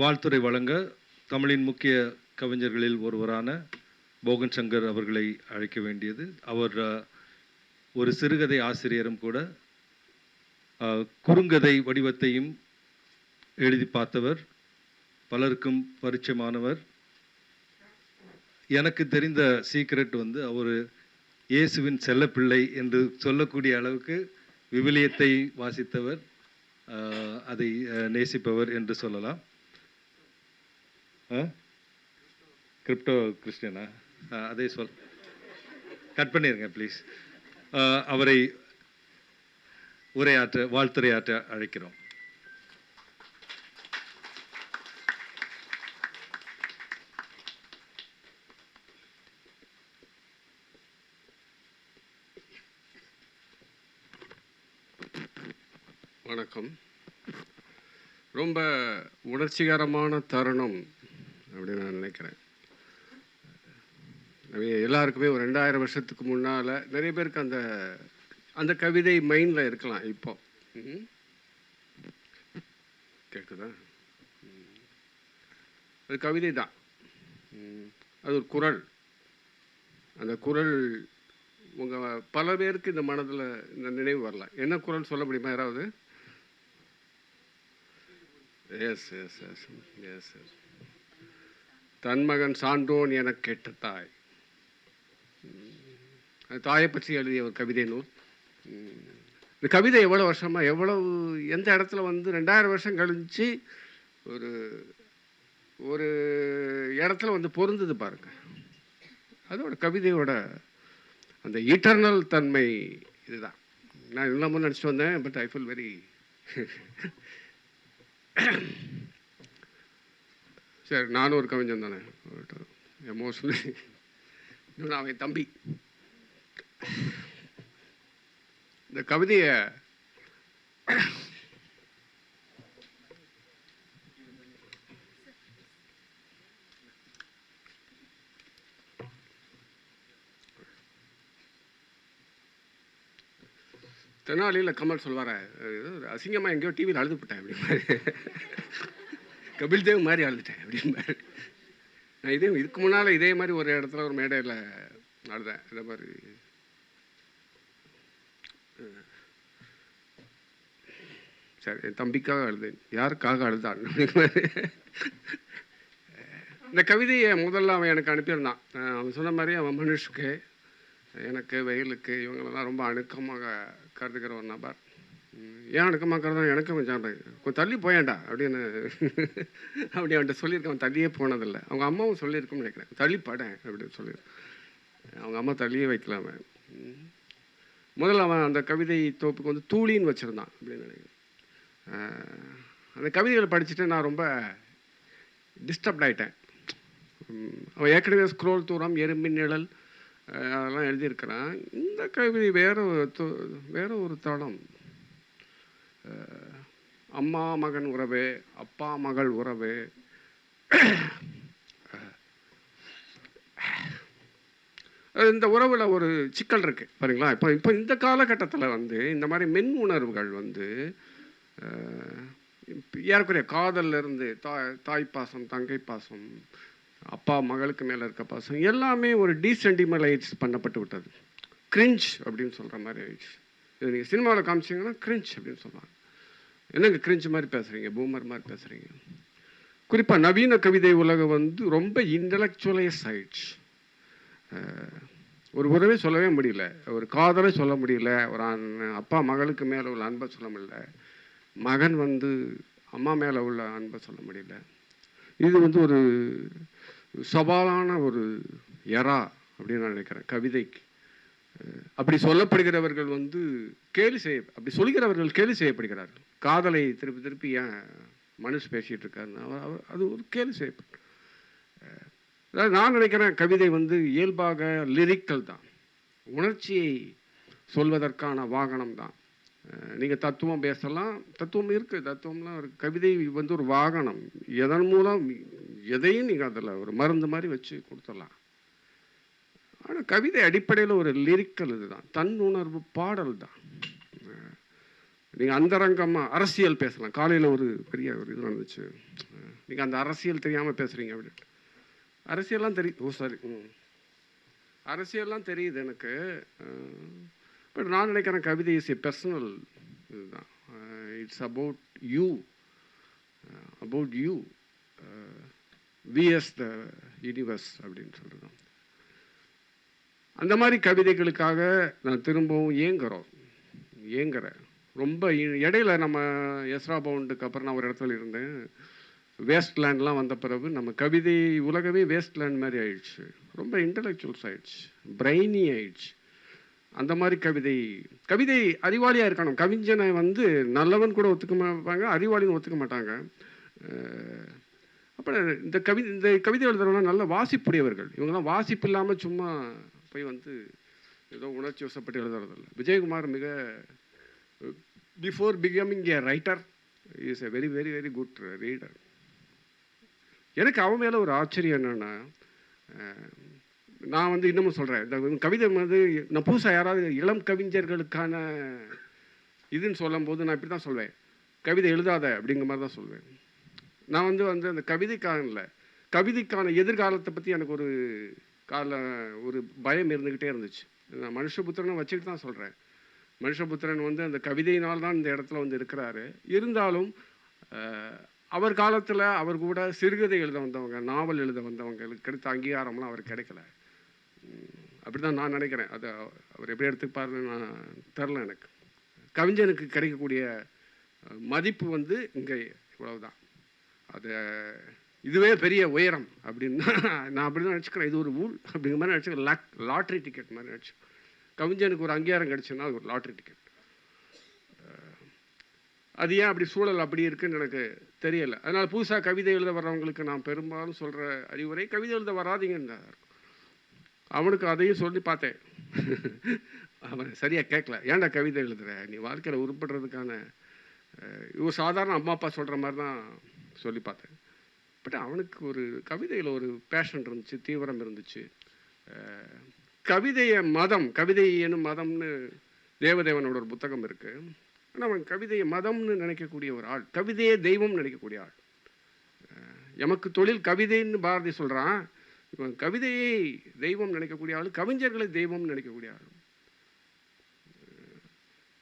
வாழ்த்துரை வழங்க தமிழின் முக்கிய கவிஞர்களில் ஒருவரான போகன் சங்கர் அவர்களை அழைக்க வேண்டியது. அவர் ஒரு சிறுகதை ஆசிரியரும் கூட குறுங்கதை வடிவத்தையும் எழுதி பார்த்தவர் பலருக்கும் பரிச்சயமானவர். எனக்கு தெரிந்த சீக்ரெட் வந்து அவர் இயேசுவின் செல்லப்பிள்ளை என்று சொல்லக்கூடிய அளவுக்கு விவிலியத்தை வாசித்தவர் அதை நேசிப்பவர் என்று சொல்லலாம். கிரிப்டோ கிறிஸ்டியனா? அதே சொல். கட் பண்ணிடுங்க ப்ளீஸ் அவரை உரையாற்ற வாழ்த்துரையாற்ற அழைக்கிறோம். வணக்கம். ரொம்ப உணர்ச்சிகரமான தருணம் அப்படின்னு நான் நினைக்கிறேன். எல்லாருக்குமே ஒரு ரெண்டாயிரம் வருஷத்துக்கு முன்னால் நிறைய பேருக்கு அந்த அந்த கவிதை மைண்டில் இருக்கலாம் இப்போ. கேட்குதா அது கவிதை தான். அது ஒரு குரல். அந்த குரல் உங்கள் பல பேருக்கு இந்த மனதில் இந்த நினைவு வரலாம் என்ன குரல் சொல்ல முடியுமா யாராவது? Yes yes yes yes yes தன்மகன் சான்றோன் என கேட்ட தாய் அது தாயை பற்றி எழுதிய ஒரு கவிதை நூல். இந்த கவிதை எவ்வளோ வருஷமாக எவ்வளவு எந்த இடத்துல வந்து ரெண்டாயிரம் வருஷம் கழிஞ்சு ஒரு ஒரு இடத்துல வந்து பொருந்தது பாருங்க. அதோட கவிதையோட அந்த இட்டர்னல் தன்மை இதுதான். நான் இன்னமும் நினச்சிட்டு வந்தேன் பட் ஐ ஃபீல் வெரி சரி நானும் ஒரு கவிஞன் தானே. எமோஷனலி இன்னொன்று அவன் தம்பி. இந்த கவிதையை தெனாலியில் கமல் சொல்வார அசிங்கமாக எங்கேயோ டிவியில் அழுது போட்டேன் அப்படி. மாதிரி கபில் தேவ் மாதிரி அழுதுட்டேன் அப்படிம்பாரு நான் இதே இதுக்கு முன்னால் இதே மாதிரி ஒரு இடத்துல ஒரு மேடையில் அழுதேன் இந்த மாதிரி சரி என் தம்பிக்காக அழுதேன் யாருக்காக அழுதான் இந்த கவிதையை முதல்ல அவன் எனக்கு அனுப்பியிருந்தான். அவன் சொன்ன மாதிரி அவன் மனுஷுக்கு எனக்கு வெயிலுக்கு இவங்களெல்லாம் ரொம்ப அணுக்கமாக கருதுகிற ஒரு நபர். ஏன் அணுக்கமாக கருதான் எனக்கு கொஞ்சம் கொஞ்சம் தள்ளி போயேன்டா அப்படின்னு. அப்படி அவன்கிட்ட சொல்லியிருக்கேன். அவன் தள்ளியே போனதில்லை. அவங்க அம்மாவும் சொல்லியிருக்கும்னு நினைக்கிறேன். தள்ளி படேன் அப்படின்னு சொல்லி அவங்க அம்மா தள்ளியே வைக்கலாமே அவன். முதல்ல அவன் அந்த கவிதை தோப்புக்கு வந்து தூளின்னு வச்சுருந்தான் அப்படின்னு நினைக்கிறேன். அந்த கவிதைகளை படிச்சுட்டு நான் ரொம்ப டிஸ்டர்ப்ட் ஆகிட்டேன் அவன் ஏற்கனவே ஸ்க்ரோல் தூரம் எறும்பின் நிழல் அதெல்லாம் எழுதியிருக்கிறான். இந்த கவிதை வேற ஒரு வேற ஒரு தளம். அம்மா மகன் உறவு அப்பா மகள் உறவு. இந்த உறவில் ஒரு சிக்கல் இருக்குது பாருங்களா இப்போ இப்போ இந்த காலகட்டத்தில் வந்து இந்த மாதிரி மென் உணர்வுகள் வந்து ஏறக்குறைய காதல்லேருந்து தாய் தாய் பாசம் தங்கை பாசம் அப்பா மகளுக்கு மேலே இருக்க பாசம் எல்லாமே ஒரு டீசென்டிமலைஸ் பண்ணப்பட்டு விட்டது. கிரிஞ்ச் அப்படின்னு சொல்கிற மாதிரி ஆயிடுச்சு. இது நீங்கள் சினிமாவில் காமிச்சிங்கன்னா கிரிஞ்ச் அப்படின்னு சொல்லுவாங்க. என்னங்க கிரிஞ்சு மாதிரி பேசுகிறீங்க பூமர் மாதிரி பேசுகிறீங்க குறிப்பாக நவீன கவிதை உலகம் வந்து ரொம்ப இன்டலெக்சுவலைஸ் ஆயிடுச்சு. ஒரு உறவே சொல்லவே முடியல ஒரு காதலை சொல்ல முடியல ஒரு அண்ணன் அப்பா மகளுக்கு மேலே உள்ள அன்பை சொல்ல முடியல மகன் வந்து அம்மா மேலே உள்ள அன்பை சொல்ல முடியல. இது வந்து ஒரு சவாலான ஒரு எரா அப்படின்னு நான் நினைக்கிறேன் கவிதைக்கு. அப்படி சொல்லப்படுகிறவர்கள் வந்து கேலி செய்ய அப்படி சொல்கிறவர்கள் கேலி செய்யப்படுகிறார்கள். காதலை திருப்பி திருப்பி ஏன் மனுஷ் பேசிகிட்டு இருக்காருன்னு அவர் அவர் அது ஒரு கேலி செய்யப்படும் அதாவது நான் நினைக்கிறேன் கவிதை வந்து இயல்பாக லிரிக்கல் தான். உணர்ச்சியை சொல்வதற்கான வாகனம் தான். நீங்கள் தத்துவம் பேசலாம். தத்துவம் இருக்குது தத்துவம்லாம் ஒரு கவிதை வந்து ஒரு வாகனம். எதன் மூலம் எதையும் நீங்கள் அதில் ஒரு மருந்து மாதிரி வச்சு கொடுத்துடலாம். ஆனால் கவிதை அடிப்படையில் ஒரு லிரிக்கல் இதுதான். தன் உணர்வு பாடல் தான் நீங்கள் அந்தரங்கமாக அரசியல் பேசலாம். காலையில் ஒரு பெரிய ஒரு இது வந்துச்சு. நீங்கள் அந்த அரசியல் தெரியாமல் பேசுகிறீங்க அப்படின்ட்டு அரசியல்லாம் தெரியும் ஓ சாரி ம். அரசியல்லாம் தெரியுது எனக்கு. பட் நான் நினைக்கிறேன் கவிதை இஸ் ஏ பர்சனல் இதுதான். It's about you about you vs the universe அப்படின்னு சொல்கிறோம் அந்த மாதிரி கவிதைகளுக்காக நான் திரும்பவும் ஏங்குறோம் ஏங்குறேன் ரொம்ப இ- இடையில நம்ம எஸ்ரா பவுண்டுக்கு அப்புறம் நான் ஒரு இடத்துல இருந்தேன். வேஸ்ட் லேண்ட்லாம் வந்த பிறகு நம்ம கவிதை உலகமே வேஸ்ட் லேண்ட் மாதிரி ஆயிடுச்சு. ரொம்ப இன்டலெக்சுவல்ஸ் ஆயிடுச்சு. பிரெய்னி ஆயிடுச்சு. அந்த மாதிரி கவிதை கவிதை அறிவாளியாக இருக்கணும். கவிஞனை வந்து நல்லவன் கூட ஒத்துக்க மாட்டாங்க அறிவாளின்னு ஒத்துக்க மாட்டாங்க. அப்புறம் இந்த கவி இந்த கவிதை எழுதுறவங்க நல்ல வாசிப்புடையவர்கள். இவங்கெல்லாம் வாசிப்பு இல்லாமல் சும்மா போய் வந்து ஏதோ உணர்ச்சி வசப்பட்டு எழுதுறதில்ல. விஜயகுமார் மிக before becoming a writer is a very very very good reader எனக்கு அவன் மேலே ஒரு ஆச்சரியம் என்னென்னா நான் வந்து இன்னமும் சொல்கிறேன் இந்த கவிதை வந்து நான் புதுசாக யாராவது இளம் கவிஞர்களுக்கான இதுன்னு சொல்லும்போது நான் இப்படி தான் சொல்வேன். கவிதை எழுதாத அப்படிங்கிற மாதிரி தான் சொல்வேன். நான் வந்து வந்து அந்த கவிதைக்கான இல்லை கவிதைக்கான எதிர்காலத்தை பற்றி எனக்கு ஒரு கால ஒரு பயம் இருந்துக்கிட்டே இருந்துச்சு. நான் மனுஷபுத்திரனை வச்சுக்கிட்டு தான் சொல்கிறேன் மனுஷபுத்திரன் வந்து அந்த கவிதையினால் தான் இந்த இடத்துல வந்து இருக்கிறாரு. இருந்தாலும் அவர் காலத்தில் அவர் கூட சிறுகதை எழுத வந்தவங்க நாவல் எழுத வந்தவங்களுக்கு கிடைத்த அங்கீகாரம்லாம் அவர் கிடைக்கல. அப்படி தான் நான் நினைக்கிறேன். அதை அவர் எப்படி எடுத்துப்பாருன்னு நான் தெரில எனக்கு. கவிஞனுக்கு கிடைக்கக்கூடிய மதிப்பு வந்து இங்கே இவ்வளவுதான். அது இதுவே பெரிய உயரம் அப்படின்னா. நான் அப்படி தான் நினச்சிக்கிறேன். இது ஒரு ஊல் அப்படிங்கிற மாதிரி நினச்சிக்கிறேன். லாக் லாட்ரி டிக்கெட் மாதிரி நினச்சி கவிஞனுக்கு ஒரு அங்கீகாரம் கிடச்சுன்னா அது ஒரு லாட்ரி டிக்கெட். அது ஏன் அப்படி சூழல் அப்படி இருக்குன்னு எனக்கு தெரியலை. அதனால் புதுசாக கவிதை எழுத வர்றவங்களுக்கு நான் பெரும்பாலும் சொல்கிற அறிவுரை கவிதை எழுத வராதீங்கன்னு அவனுக்கு அதையும் சொல்லி பார்த்தேன். அவன் சரியாக கேட்கல. ஏன்டா கவிதை எழுதுற? நீ வாழ்க்கையில் உருப்படுறதுக்கான இவன் சாதாரண அம்மா அப்பா சொல்கிற மாதிரி தான் சொல்லி பார்த்தேன். பட் அவனுக்கு ஒரு கவிதையில் ஒரு பேஷன் இருந்துச்சு தீவிரம் இருந்துச்சு. கவிதையை மதம் கவிதை எனும் மதம்னு தேவதேவனோட ஒரு புத்தகம் இருக்குது ஆனால் அவன் கவிதையை மதம்னு நினைக்கக்கூடிய ஒரு ஆள் கவிதையே தெய்வம்னு நினைக்கக்கூடிய ஆள். எமக்கு தொழில் கவிதைன்னு பாரதி சொல்கிறான் இவன் கவிதையை தெய்வம் நினைக்கக்கூடிய ஆள் கவிஞர்களை தெய்வம்னு நினைக்கக்கூடிய ஆள்.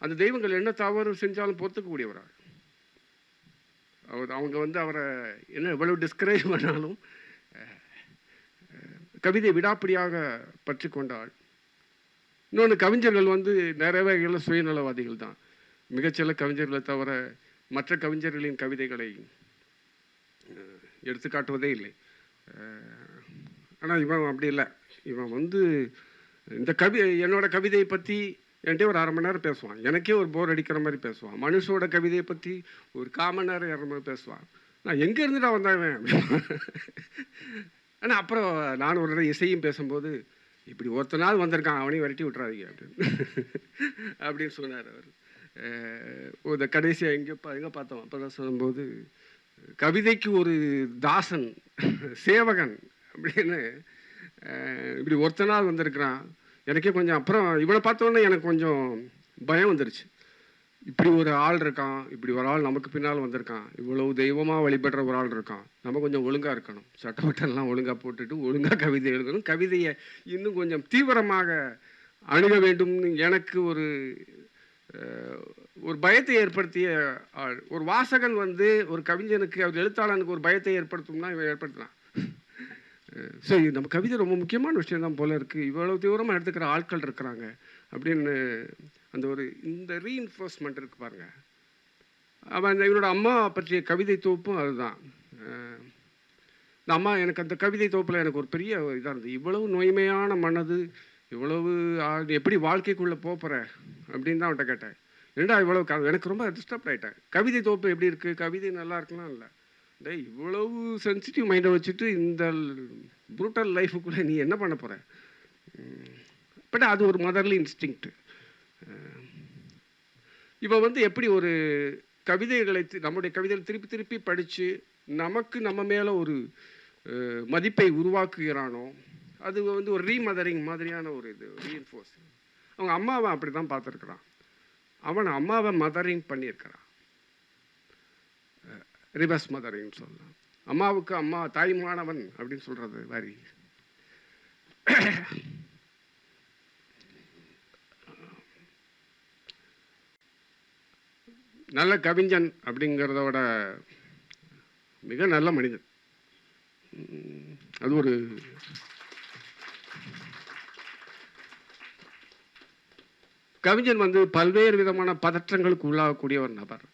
அந்த தெய்வங்கள் என்ன தவறு செஞ்சாலும் பொறுத்துக்கக்கூடிய ஒரு ஆள் அவர் அவங்க வந்து அவரை என்ன எவ்வளவு டிஸ்கரேஜ் பண்ணாலும் கவிதை விடாப்பிடியாக பற்றி கொண்டாள். இன்னொன்று கவிஞர்கள் வந்து நிறைய வகைகளில் சுயநலவாதிகள் தான். மிகச்சில கவிஞர்களை தவிர மற்ற கவிஞர்களின் கவிதைகளை எடுத்துக்காட்டுவதே இல்லை. ஆனால் இவன் அப்படி இல்லை. இவன் வந்து இந்த கவி என்னோட கவிதையை பற்றி என்கிட்ட ஒரு அரை மணி நேரம் பேசுவான். எனக்கே ஒரு போர் அடிக்கிற மாதிரி பேசுவான். மனுஷோட கவிதையை பற்றி ஒரு காமன் நேரம் ஏற மாதிரி பேசுவான். நான் எங்கே இருந்துட்டா வந்தவன் ஆனால் அப்புறம் நான் ஒரு தடவை இசையும் பேசும்போது இப்படி ஒருத்த நாள் வந்திருக்கான் அவனையும் விரட்டி விட்றாதீங்க அப்படின்னு. அப்படின்னு சொன்னார் அவர். ஒரு இந்த கடைசியாக எங்கே பா எங்கே பார்த்தோம்? அப்போ தான் சொல்லும்போது கவிதைக்கு ஒரு தாசன் சேவகன் அப்படின்னு. இப்படி ஒருத்த நாள் வந்திருக்கிறான் எனக்கே கொஞ்சம் அப்புறம் இவனை பார்த்தோன்னே எனக்கு கொஞ்சம் பயம் வந்துருச்சு. இப்படி ஒரு ஆள் இருக்கான் இப்படி ஒரு ஆள் நமக்கு பின்னால் வந்திருக்கான் இவ்வளவு தெய்வமாக வழிபடுற ஒரு ஆள் இருக்கான். நம்ம கொஞ்சம் ஒழுங்காக இருக்கணும். சட்டவட்டெல்லாம் ஒழுங்காக போட்டுட்டு ஒழுங்காக கவிதை எழுதணும். கவிதையை இன்னும் கொஞ்சம் தீவிரமாக அணுக வேண்டும்னு எனக்கு ஒரு ஒரு பயத்தை ஏற்படுத்திய ஆள். ஒரு வாசகன் வந்து ஒரு கவிஞனுக்கு அவர் எழுத்தாளனுக்கு ஒரு பயத்தை ஏற்படுத்தும்னா இவன் ஏற்படுத்தலாம் ஸோ நம்ம கவிதை ரொம்ப முக்கியமான விஷயம் தான் போல இருக்குது இவ்வளவு தீவிரமாக எடுத்துக்கிற ஆட்கள் இருக்கிறாங்க. அப்படின்னு அந்த ஒரு இந்த ரீஇன்ஃபோர்ஸ்மெண்ட் இருக்கு பாருங்க. அவன் இவனோட அம்மா பற்றிய கவிதை தொகுப்பும் அதுதான். இந்த அம்மா எனக்கு அந்த கவிதை தொகுப்பில் எனக்கு ஒரு பெரிய இதாக இருந்தது. இவ்வளவு நோய்மையான மனது இவ்வளவு எப்படி வாழ்க்கைக்குள்ளே போகிற அப்படின்னு தான் அவன்கிட்ட கேட்டேன். என்னடா இவ்வளோ க- எனக்கு ரொம்ப டிஸ்டர்ப் ஆகிட்டேன் கவிதை தொகுப்பு எப்படி இருக்குது கவிதை நல்லா இருக்கலாம் இல்லை. இவ்வளவு சென்சிட்டிவ் மைண்டை வச்சுட்டு இந்த ப்ரூட்டல் லைஃபுக்குள்ளே நீ என்ன பண்ண போகிற பட் அது ஒரு மதர்லி இன்ஸ்டிங்க்ட் இவன் வந்து எப்படி ஒரு கவிதைகளை தி- நம்முடைய கவிதைகளை திருப்பி திருப்பி படித்து நமக்கு நம்ம மேலே ஒரு மதிப்பை உருவாக்குகிறானோ அது வந்து ஒரு ரீமதரிங் மாதிரியான ஒரு இது ரீஎன்ஃபோர்ஸ் அவங்க அம்மாவை அப்படி தான் பார்த்துருக்குறான். அவன் அம்மாவை மதரிங் பண்ணியிருக்கிறான். ரிவர்ஸ் மதரையும் சொல்லலாம். அம்மாவுக்கு அம்மா தாய்மானவன் அப்படின்னு சொல்கிறது வரி நல்ல கவிஞன் அப்படிங்கிறதோட மிக நல்ல மனிதன். அது ஒரு கவிஞன் வந்து பல்வேறு விதமான பதற்றங்களுக்கு உள்ளாகக்கூடிய ஒரு நபர்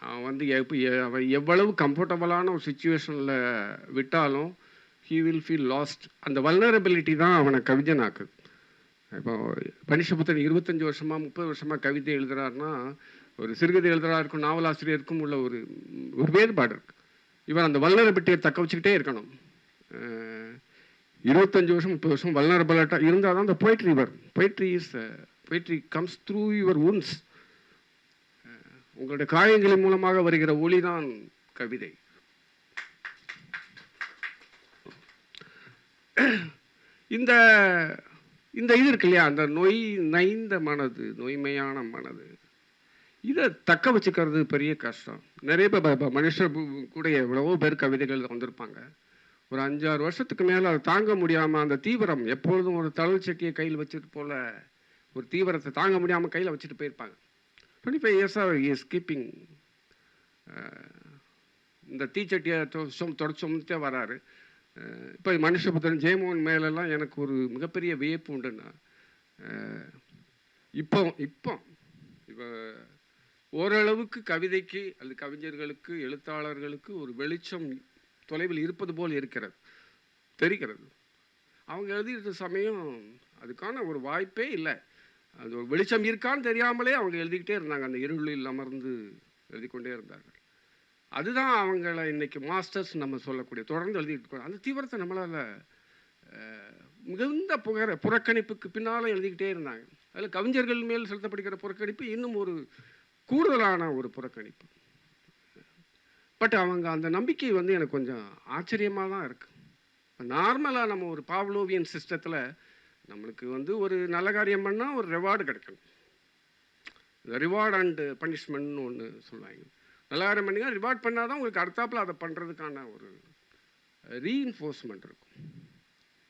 அவன் வந்து எப்ப எ- அவன் எவ்வளவு கம்ஃபர்டபுளான ஒரு சுச்சுவேஷனில் விட்டாலும் ஹீ வில் ஃபீல் லாஸ்ட் அந்த வல்னரபிலிட்டி தான் அவனை கவிஞனாக்குது. இப்போ பனிஷபுத்தன் இருபத்தஞ்சி வருஷமாக முப்பது வருஷமாக கவிதை எழுதுகிறாருன்னா ஒரு சிறுகதை எழுதுறாருக்கும் நாவலாசிரியருக்கும் உள்ள ஒரு ஒரு வேறுபாடு இருக்கு. இவர் அந்த வல்னரபிலிட்டியை தக்க வச்சுக்கிட்டே இருக்கணும். இருபத்தஞ்சி வருஷம் முப்பது வருஷம் வல்னரபிளாக இருந்தால் தான் அந்த poetry வரும். Poetry is poetry comes through your wounds உங்களுடைய காயங்களின் மூலமாக வருகிற ஒளிதான் கவிதை. இந்த இந்த இது இருக்கு இல்லையா? அந்த நொய் நைந்த மனது நொய்மையான மனது. இதை தக்க வச்சுக்கிறது பெரிய கஷ்டம். நிறைய பேர் மனுஷர் கூட எவ்வளவோ பேர் கவிதைகள் வந்திருப்பாங்க. ஒரு அஞ்சாறு வருஷத்துக்கு மேலே அதை தாங்க முடியாமல் அந்த தீவிரம் எப்பொழுதும் ஒரு தழல் சட்டியை கையில் வச்சுட்டு போல ஒரு தீவிரத்தை தாங்க முடியாமல் கையில் வச்சுட்டு போயிருப்பாங்க. டுவெண்ட்டி ஃபைவ் இயர்ஸாக இஸ் கீப்பிங் இந்த தீச்சட்டியை தொ- தொடச்சு சுமத்தே வராரு இப்போ மனுஷபுத்திரன் ஜெயமோகன் மேலெல்லாம் எனக்கு ஒரு மிகப்பெரிய வியப்பு உண்டுன்னா இப்போ இப்போ இப்போ ஓரளவுக்கு கவிதைக்கு அல்லது கவிஞர்களுக்கு எழுத்தாளர்களுக்கு ஒரு வெளிச்சம் தொலைவில் இருப்பது போல் இருக்கிறது தெரிகிறது அவங்க எழுதியிருந்த சமயம் அதுக்கான ஒரு வாய்ப்பே இல்லை அது வெளிச்சம் இருக்கான்னு தெரியாமலே அவங்க எழுதிக்கிட்டே இருந்தாங்க. அந்த இருளில் அமர்ந்து எழுதி கொண்டே இருந்தார்கள். அதுதான் அவங்கள இன்னைக்கு மாஸ்டர்ஸ் நம்ம சொல்லக்கூடிய தொடர்ந்து எழுதிக்கிட்டு அந்த தீவிரத்தை நம்மளால் மிகுந்த புகர புறக்கணிப்புக்கு பின்னால் எழுதிக்கிட்டே இருந்தாங்க. அதில் கவிஞர்கள் மேல் செலுத்தப்படுகிற புறக்கணிப்பு இன்னும் ஒரு கூடுதலான ஒரு புறக்கணிப்பு. பட் அவங்க அந்த நம்பிக்கை வந்து எனக்கு கொஞ்சம் ஆச்சரியமாக தான் இருக்குது நார்மலாக நம்ம ஒரு பாவ்லோவியன் சிஸ்டத்தில் நம்மளுக்கு வந்து ஒரு நல்ல காரியம் பண்ணால் ஒரு ரிவார்டு கிடைக்கணும். ரிவார்ட் அண்டு பனிஷ்மெண்ட்னு ஒன்று சொல்லுவாங்க. நல்ல காரியம் பண்ணீங்க ரிவார்ட் பண்ணால் தான் உங்களுக்கு அடுத்தாப்புல அதை பண்ணுறதுக்கான ஒரு ரீஇன்ஃபோர்ஸ்மெண்ட் இருக்கும்.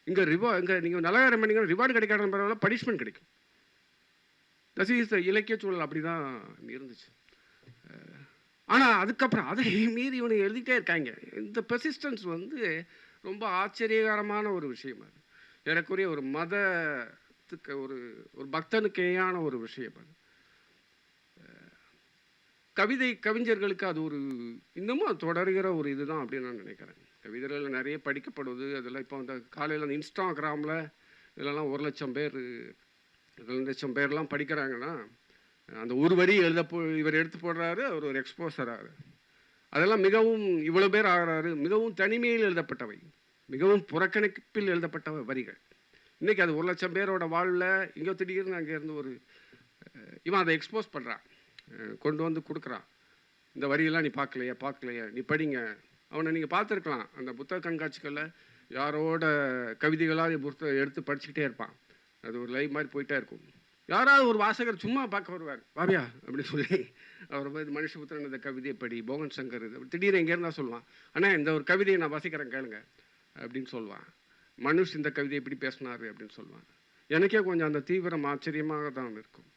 இங்கே ரிவா இங்கே நீங்கள் நல்ல காரியம் பண்ணிங்கன்னா ரிவார்டு கிடைக்காத பரவாயில்ல பனிஷ்மெண்ட் கிடைக்கும். தஸ் இஸ் இலக்கிய சூழல் அப்படி தான் இருந்துச்சு ஆனால் அதுக்கப்புறம் அதை மீறி இவனுக்கு எழுதிட்டே இருக்காங்க. இந்த பெர்சிஸ்டன்ஸ் வந்து ரொம்ப ஆச்சரியகரமான ஒரு விஷயம் அது எனக்குரிய ஒரு மதத்துக்கு ஒரு ஒரு பக்தனுக்கேயான ஒரு விஷயம் அது. கவிதை கவிஞர்களுக்கு அது ஒரு இன்னமும் அது தொடர்கிற ஒரு இதுதான் அப்படின்னு நான் நினைக்கிறேன். கவிதைகள் நிறைய படிக்கப்படுவது அதெல்லாம் இப்போ அந்த காலையில் அந்த இன்ஸ்டாகிராமில் இதெல்லாம் ஒரு லட்சம் பேர் ரெண்டு லட்சம் பேர்லாம் படிக்கிறாங்கன்னா அந்த ஒரு வரி எழுத போ இவர் எடுத்து போடுறாரு அவர் ஒரு எக்ஸ்போசர் அதெல்லாம் மிகவும் இவ்வளோ பேர் ஆகிறாரு மிகவும் தனிமையில் எழுதப்பட்டவை. மிகவும் புறக்கணிப்பில் எழுதப்பட்ட வரிகள். இன்றைக்கி அது ஒரு லட்சம் பேரோட வாழ்வில் இங்கே திடீர்னு அங்கேருந்து ஒரு இவன் அதை எக்ஸ்போஸ் பண்ணுறான் கொண்டு வந்து கொடுக்குறான். இந்த வரியெல்லாம் நீ பார்க்கலையா பார்க்கலையா? நீ படிங்க. அவனை நீங்கள் பார்த்துருக்கலாம். அந்த புத்தக கண்காட்சிகளில் யாரோட கவிதைகளாக புத்தகம் எடுத்து படிச்சுக்கிட்டே இருப்பான். அது ஒரு லைவ் மாதிரி போயிட்டே இருக்கும். யாராவது ஒரு வாசகர் சும்மா பார்க்க வருவார். வாவியா அப்படின்னு சொல்லி அவர் வந்து மனுஷபுத்திரன் இந்த கவிதையை படி போகன் சங்கர் இது திடீர்னு எங்கே இருந்தால் சொல்லுவான் ஆனால் இந்த ஒரு கவிதையை நான் வாசிக்கிறேன் கேளுங்க. அப்படின்னு சொல்லுவான். மனுஷ் இந்த கவிதை எப்படி பேசினாரு அப்படின்னு சொல்லுவான். எனக்கே கொஞ்சம் அந்த தீவிரம் ஆச்சரியமாக தான் இருக்கும்.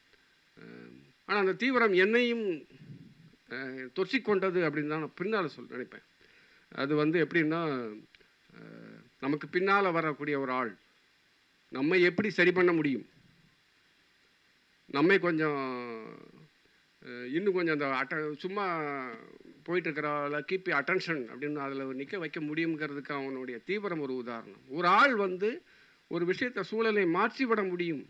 ஆனால் அந்த தீவிரம் என்னையும் தொற்றிக்கொண்டது அப்படின்னு தான் நான் பின்னால் சொல் நினைப்பேன். அது வந்து எப்படின்னா நமக்கு பின்னால் வரக்கூடிய ஒரு ஆள். நம்மை எப்படி சரி பண்ண முடியும்? நம்மை கொஞ்சம் இன்னும் கொஞ்சம் அந்த அட்ட சும்மா போயிட்டு இருக்கிற கீப் அட்டென்ஷன் அப்படின்னு அதில் நிற்க வைக்க முடியுங்கிறதுக்கு அவனுடைய தீவிரம் ஒரு உதாரணம். ஒரு ஆள் வந்து ஒரு விஷயத்தை சூழலை மாற்றிவிட முடியும்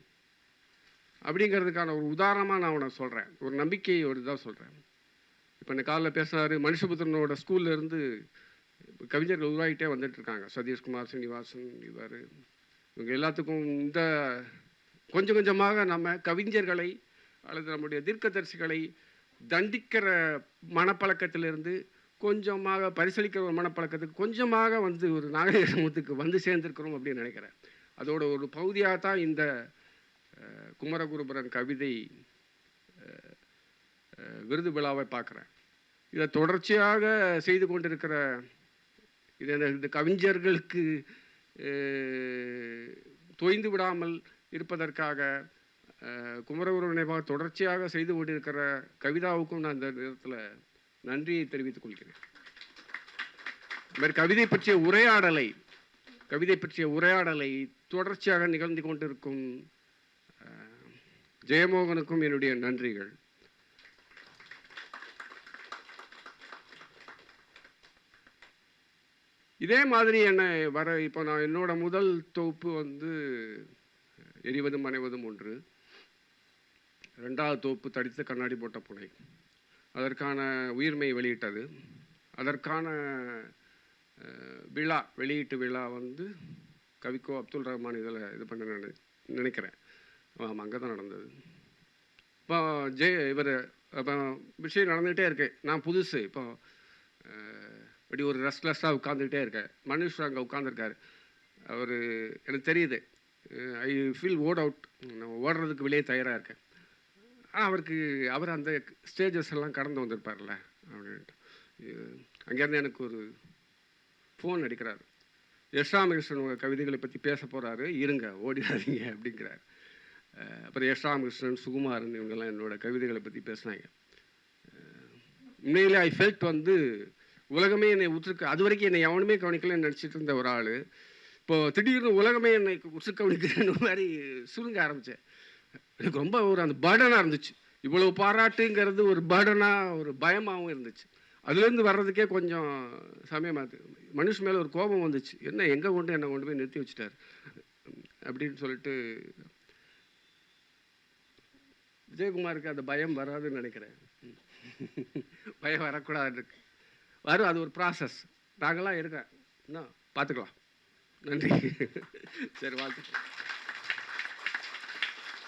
அப்படிங்கிறதுக்கான ஒரு உதாரணமாக நான் அவனை சொல்கிறேன் ஒரு நம்பிக்கை ஒரு இதாக சொல்கிறேன் இப்போ இந்த காலில் பேசுகிறாரு மனுஷபுத்திரனோட ஸ்கூல்லேருந்து கவிஞர்கள் உருவாகிட்டே வந்துட்டுருக்காங்க. சதீஷ்குமார் சீனிவாசன் இவர். இவங்க எல்லாத்துக்கும் இந்த கொஞ்சம் கொஞ்சமாக நம்ம கவிஞர்களை அல்லது நம்முடைய தீர்க்கதரிசிகளை தண்டிக்கிற மனப்பழக்கத்திலிருந்து கொஞ்சமாக பரிசளிக்கிற ஒரு மனப்பழக்கத்துக்கு கொஞ்சமாக வந்து ஒரு நாகரிகத்துக்கு வந்து சேர்ந்திருக்கிறோம் அப்படின்னு நினைக்கிறேன். அதோட ஒரு பகுதியாக தான் இந்த அஹ், குமரகுருபரன் கவிதை விருது விழாவை பார்க்குறேன். இதை தொடர்ச்சியாக செய்து கொண்டிருக்கிற இது இந்த- இந்த கவிஞர்களுக்கு தொய்ந்து விடாமல் இருப்பதற்காக குமரகுரு நினைவாக தொடர்ச்சியாக செய்து கொண்டிருக்கிற கவிதாவுக்கும் நான் இந்த நேரத்தில் நன்றியை தெரிவித்துக் கொள்கிறேன். மாதிரி கவிதை பற்றிய உரையாடலை கவிதை பற்றிய உரையாடலை தொடர்ச்சியாக நிகழ்ந்து கொண்டிருக்கும் ஜெயமோகனுக்கும் என்னுடைய நன்றிகள். இதே மாதிரி என்னை வர இப்போ நான் என்னோட முதல் தொகுப்பு வந்து எரிவதும் மனைவதும் ஒன்று. ரெண்டாவது தொகுப்பு தடித்த கண்ணாடி போட்ட புனை. அதற்கான உயிர்மை வெளியிட்டது. அதற்கான விழா வெளியீட்டு விழா வந்து கவிக்கோ அப்துல் ரஹ்மான் இதில் இது பண்ண நினை நினைக்கிறேன். ஆமாம் அங்கே தான் நடந்தது. இப்போ ஜெய் இவர் இப்போ விஷயம் நடந்துகிட்டே இருக்கு. நான் புதுசு இப்போ இப்படி ஒரு ரெஸ்ட்லெஸ்ஸாக உட்காந்துக்கிட்டே இருக்கேன். மனுஷ் அங்கே உட்காந்துருக்காரு அவர் எனக்கு தெரியுது. ஐ ஃபீல் ஓட் அவுட் நான் ஓடுறதுக்கு வெளியே தயாராக இருக்கேன். அவருக்கு அவர் அந்த ஸ்டேஜஸ் எல்லாம் கடந்து வந்திருப்பார்ல அப்படின்ட்டு. அங்கேருந்து எனக்கு ஒரு ஃபோன் அடிக்கிறார். எஸ் ராமகிருஷ்ணன் உங்கள் கவிதைகளை பற்றி பேச போகிறாரு இருங்க ஓடிடாதீங்க அப்படிங்கிறார். அப்புறம் எஸ் ராமகிருஷ்ணன் சுகுமாரன் இவங்கெல்லாம் என்னோடய கவிதைகளை பற்றி பேசினாங்க. உண்மையிலே ஐ ஃபெல்ட் வந்து உலகமே என்னை உற்றுக்க அது வரைக்கும் என்னை எவனுமே கவனிக்கலன்னு நினச்சிட்டு இருந்த ஒரு ஆள். இப்போ திடீர்னு உலகமே என்னை உற்று கவனிக்கிறேன்னு மாதிரி சுருங்க ஆரம்பித்தேன் எனக்கு ரொம்ப ஒரு அந்த பேர்டனாக இருந்துச்சு. இவ்வளவு பாராட்டுங்கிறது ஒரு பேர்டனாக ஒரு பயமாகவும் இருந்துச்சு. அதுலேருந்து வர்றதுக்கே கொஞ்சம் சமயமாக மனுஷ் மேலே ஒரு கோபம் வந்துச்சு. என்ன எங்கே கொண்டு என்னை கொண்டு போய் நிறுத்தி வச்சுட்டார்? அப்படின்னு சொல்லிட்டு விஜயகுமாருக்கு அந்த பயம் வராதுன்னு நினைக்கிறேன். பயம் வரக்கூடாது இருக்கு. வரும் அது ஒரு ப்ராசஸ் நாங்களாம் இருக்கேன் என்ன பார்த்துக்கலாம். நன்றி. சரி வாழ்த்துக்கள்.